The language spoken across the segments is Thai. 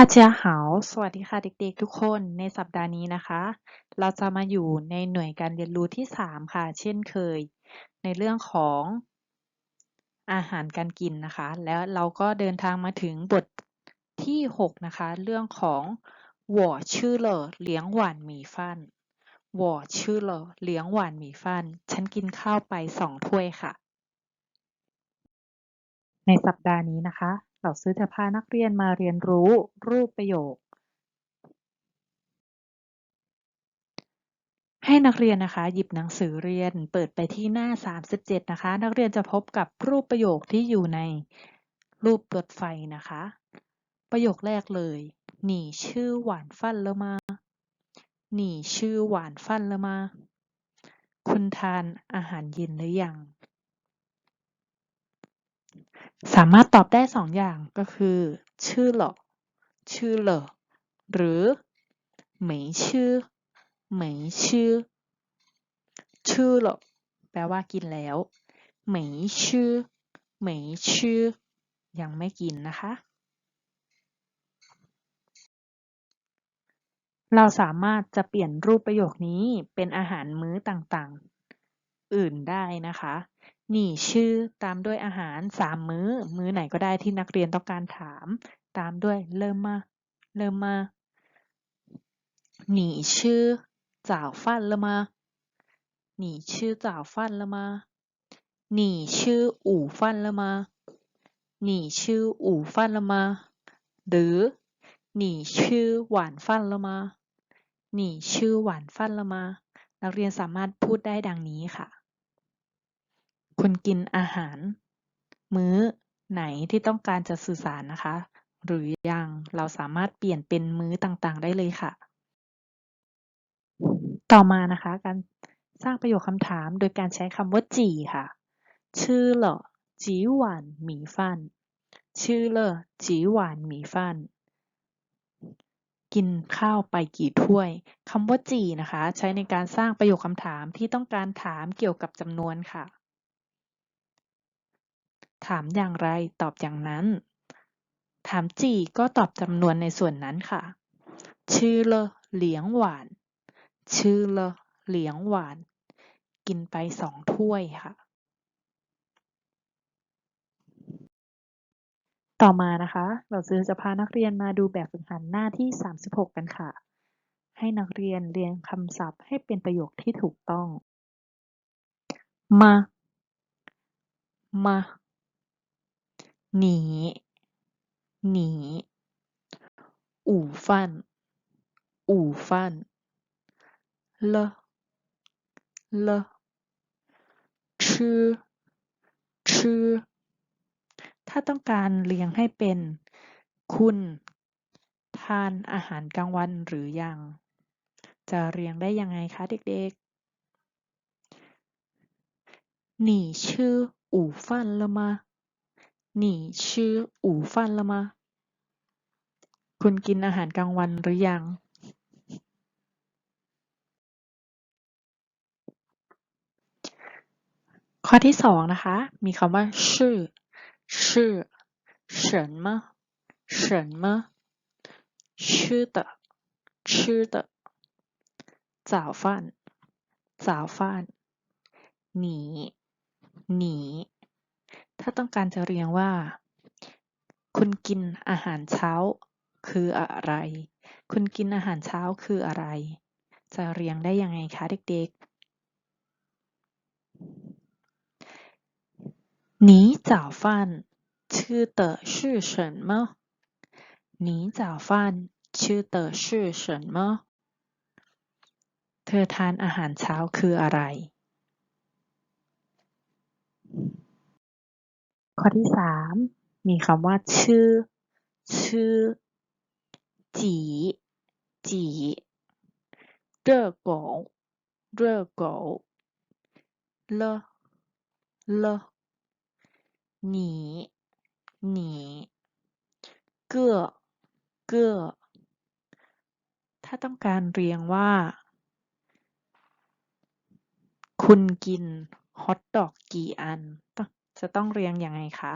大家好สวัสดีค่ะเด็กๆทุกคน ในสัปดาห์นี้นะคะ เราจะมาอยู่ในหน่วยการเรียนรู้ที่ 3 ค่ะ เช่นเคย ในเรื่องของอาหารการกินนะคะ แล้วเราก็เดินทางมาถึงบทที่ 6 นะคะ เรื่องของ我吃了เลี้ยงหวานหมี่ฟั่น我吃了เลี้ยงหวานหมี่ฟั่นฉันกินข้าวไปสองถ้วยค่ะ ในสัปดาห์นี้นะคะ เราซื้อจะพานักเรียนมาเรียนรู้รูปประโยค ให้นักเรียนนะคะ หยิบหนังสือเรียนเปิดไปที่หน้า 37 นะคะ นักเรียนจะพบกับรูปประโยคที่อยู่ในรูปรถไฟนะคะ ประโยคแรกเลยหนีชื่อหวานฟันแล้วมาหนีชื่อหวานฟันแล้วมา คุณทานอาหารเย็นหรือยัง สามารถตอบได้สองอย่างก็คือ ชื่อเหรอชื่อเหรอหรือไม่ชื่อไม่ชื่อ ชื่อเหรอแปลว่ากินแล้วไม่ชื่อไม่ชื่อ ยังไม่กินนะคะ เราสามารถจะเปลี่ยนรูปประโยคนี้เป็นอาหารมื้อต่างๆ อื่นได้นะคะ นี่ชื่อตามด้วยอาหารสามมื้อ มื้อไหนก็ได้ที่นักเรียนต้องการถาม ตามด้วยเริ่มมาเริ่มมาหนีชื่อจ่าวฟันละมาหนีชื่อจ่าวฟันละมาหนีชื่ออู่ฟันละมาหนีชื่ออู่ฟันละมา หรือหนีชื่อหวานฟันละมาหนีชื่อหวานฟันละมา นักเรียนสามารถพูดได้ดังนี้ค่ะ คุณกินอาหาร มื้อไหนที่ต้องการจะสื่อสารนะคะ หรือยังเราสามารถเปลี่ยนเป็นมื้อต่างๆ ได้เลยค่ะ ต่อมานะคะ การสร้างประโยคคำถามโดยการใช้คำว่าจีค่ะ ชื่อเหรอจีหวานหมี่ฟัน ชื่อเลอจีหวานหมี่ฟัน กินข้าวไปกี่ถ้วยคำว่าจีนะคะ ใช้ในการสร้างประโยคคำถามที่ต้องการถามเกี่ยวกับจำนวนค่ะ ถามอย่างไรตอบอย่างนั้น ถามจีก็ตอบจำนวนในส่วนนั้นค่ะ ชื่อเลอเหลียงหวาน ชื่อเลอเหลียงหวาน กินไปสองถ้วยค่ะ ต่อมานะคะ เราซื้อจะพานักเรียนมาดูแบบฝึกหัดหน้าที่ 36 กันค่ะ ให้นักเรียนเรียงคำศัพท์ให้เป็นประโยคที่ถูกต้อง มา มา หนี หนี อู่ฟั่น อู่ฟั่น เลเลชื่อ ชื่อ ถ้าต้องการเรียงให้เป็น คุณ ทานอาหารกลางวันหรือยัง จะเรียงได้ยังไงคะเด็กๆ你 吃午饭了吗你吃午饭了吗คุณกินอาหารกลางวันหรือยัง ข้อที่สองนะคะ มีคำว่าชื่อ ชื่อ什么什么吃的吃的早饭早饭หนีหนี ถ้าต้องการจะเรียงว่า คุณกินอาหารเช้า คืออะไร คุณกินอาหารเช้าคืออะไร จะเรียงได้ยังไงคะเด็กๆ你早饭吃的是什么？你早饭吃的是什么？เธอทานอาหารเช้าคืออะไร ข้อที่สามมีคำว่า ชื่อ ชื่อ จีจี热狗热狗了了หนีหนีเก้อเก้อถ้าต้องการเรียงว่า คุณกินฮอทดอกกี่อัน จะต้องเรียงยังไงคะ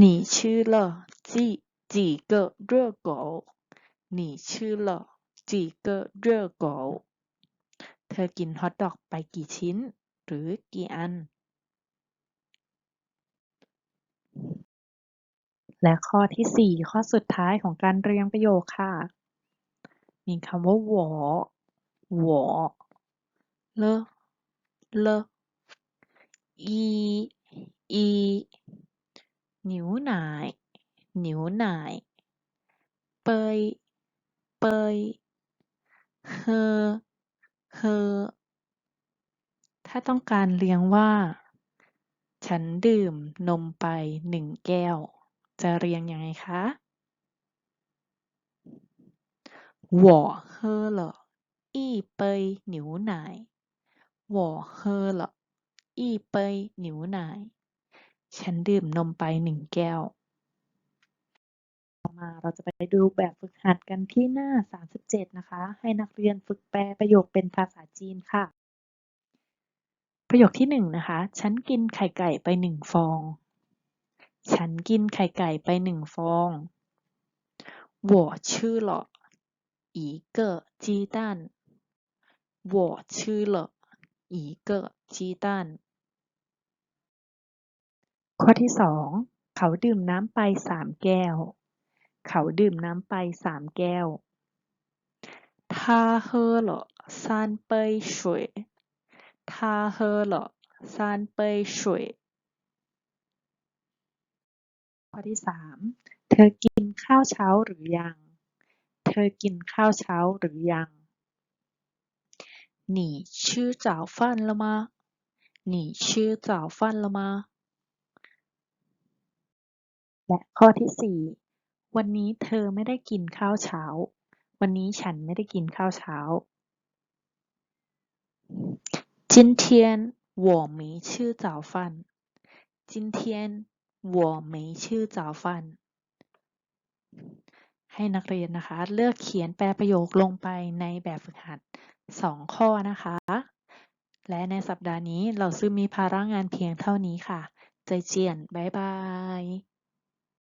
你吃了几 几几个热狗你吃了几个热狗เธอกินฮอทดอกไปกี่ชิ้น หรือกี่อัน และข้อที่สี่ข้อสุดท้ายของการเรียงประโยคค่ะ มีคำว่าหวอหวอเลอะเล อะอีอีหนิวหน่ายหนิวหน่ายเปยเปยเฮอเฮอถ้าต้องการเรียงว่า ฉันดื่มนมไปหนึ่งแก้ว จะเรียงยังไงคะ我喝了一杯牛奶我喝了 一杯牛奶ฉันดื่มนมไปหนึ่งแก้ว ต่อมาเราจะไปดูแบบฝึกหัดกันที่หน้า 37 นะคะ ให้นักเรียนฝึกแปลประโยคเป็นภาษาจีนค่ะ ประโยคที่หนึ่งนะคะ ฉันกินไข่ไก่ไปหนึ่งฟอง ฉันกินไข่ไก่ไปหนึ่งฟอง我吃了一个鸡蛋我吃了 一个鸡蛋ข้อที่สอง เขาดื่มน้ำไปสามแก้ว เขาดื่มน้ำไปสามแก้ว他喝了三杯水他喝了三杯水ข้อที่สาม เธอกินข้าวเช้าหรือยัง เธอกินข้าวเช้าหรือยัง 你吃早饭了吗你吃早饭了吗และข้อที่สี่ วันนี้เธอไม่ได้กินข้าวเช้า วันนี้ฉันไม่ได้กินข้าวเช้า今天我没吃早饭今天我没吃早饭ให้นักเรียนนะคะ เลือกเขียนแปลประโยคลงไปในแบบฝึกหัด สองข้อนะคะ และในสัปดาห์นี้เราซื้อมีภาระงานเพียงเท่านี้ค่ะ ใจเจียน บ๊ายบาย